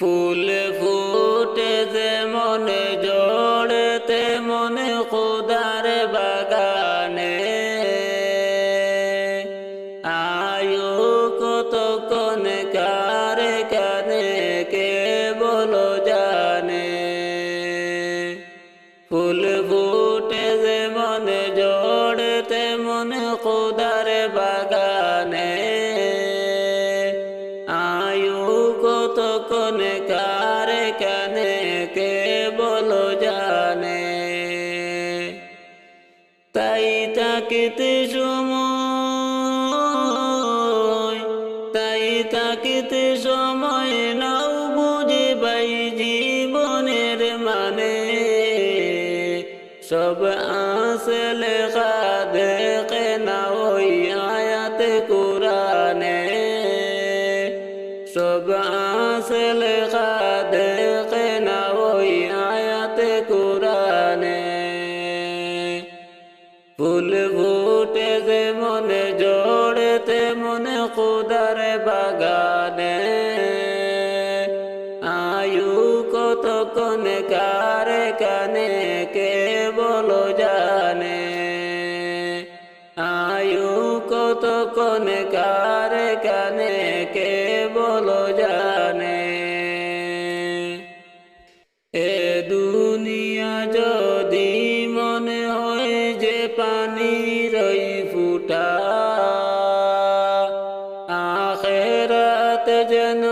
ফুল ফুটে যে মনে জড়েতে মনে খুদার বাগানে। আয়ু কত কনে কারে কানে, কে বলো জানে। ফুল ফুটে কোন কারে কানে কে বলো জানে? তাই তাকিতে সময়, তাই তাকিতে সময় নাও বুঝে বাই জীবনের মানে। সব আসল দেখে না ওই আয়াতে কোরআনে সব আসল দেখে না ওই আয়াত কোরআনে। ফুল ফুটে যে মনে জড়তে মনে খুদার বাগানে। আয়ু কত কোন কারে কানে, কে বলো জানে। আয়ু কত কোন কারে কানে, কে পানি রই ফুটা। আখেরাত যেন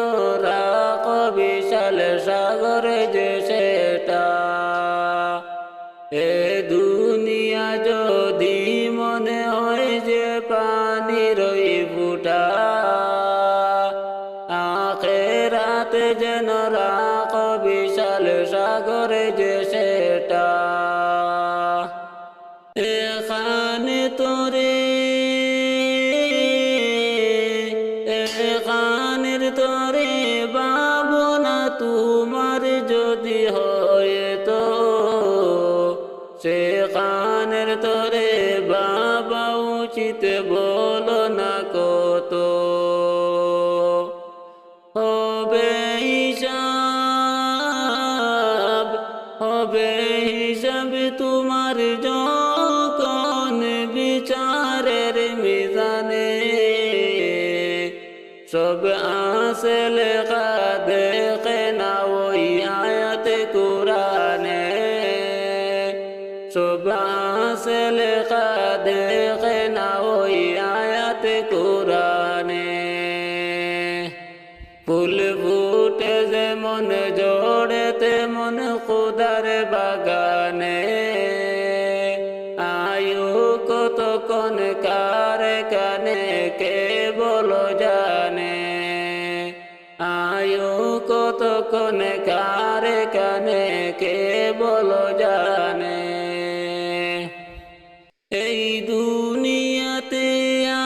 রাখ বিশাল সাগর যে সেটা। এ দুনিয়া যদি মনে হয় যে পানি রই ফুটা। যদি হয় তো। সেখানের তোরে বাবা উচিত বলো না কত। হবে হিসাব হবে হিসাব তোমার যখন বিচারের মিজানে। সব আসল দেখে না ওই আয়াত। কোরআনে। সব আসল দেখে না ওই আয়াত কোরআনে। ফুল ফুটে যে মন জোড়েতে মন খুদার বাগানে। আয়ু কত কোন কারে কানে কে কে বলো জানে? এই দুনিয়াতে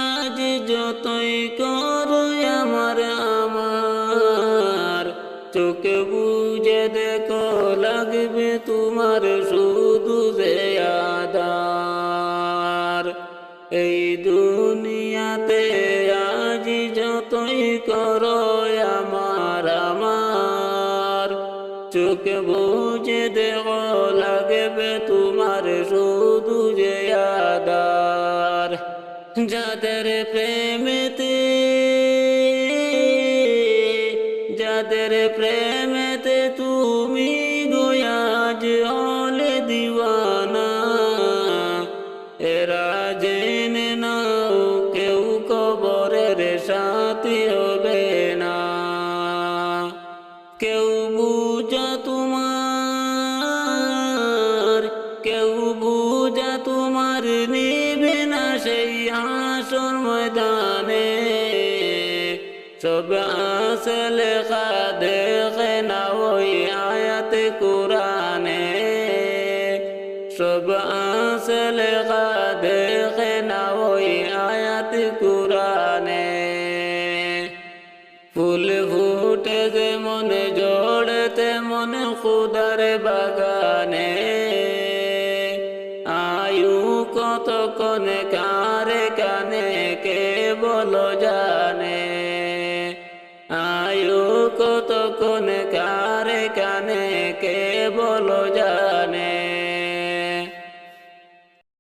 আজ যতই করো আমার আমার চোখ বুঝে দেখো, লাগবে তোমার শুধু যে আদার এই দুনিয়াতে আজ যতই করো চোখ বুঝে দেখো লাগবে তোমার শুধু যে আদার। যাদের প্রেমেতে যাদের প্রেমেতে তুমি সেই আসর ময়দানে। সব আসল দেখে না ওই আয়াত কোরআনে। সব আসল দেখে না ওই আয়াত কোরআনে। ফুল ফুটে যে মনে খুদার বাগানে। কত কোন কারে কানে কে বলো জানে? আয়ু কত কোন কানে কে বলো যায়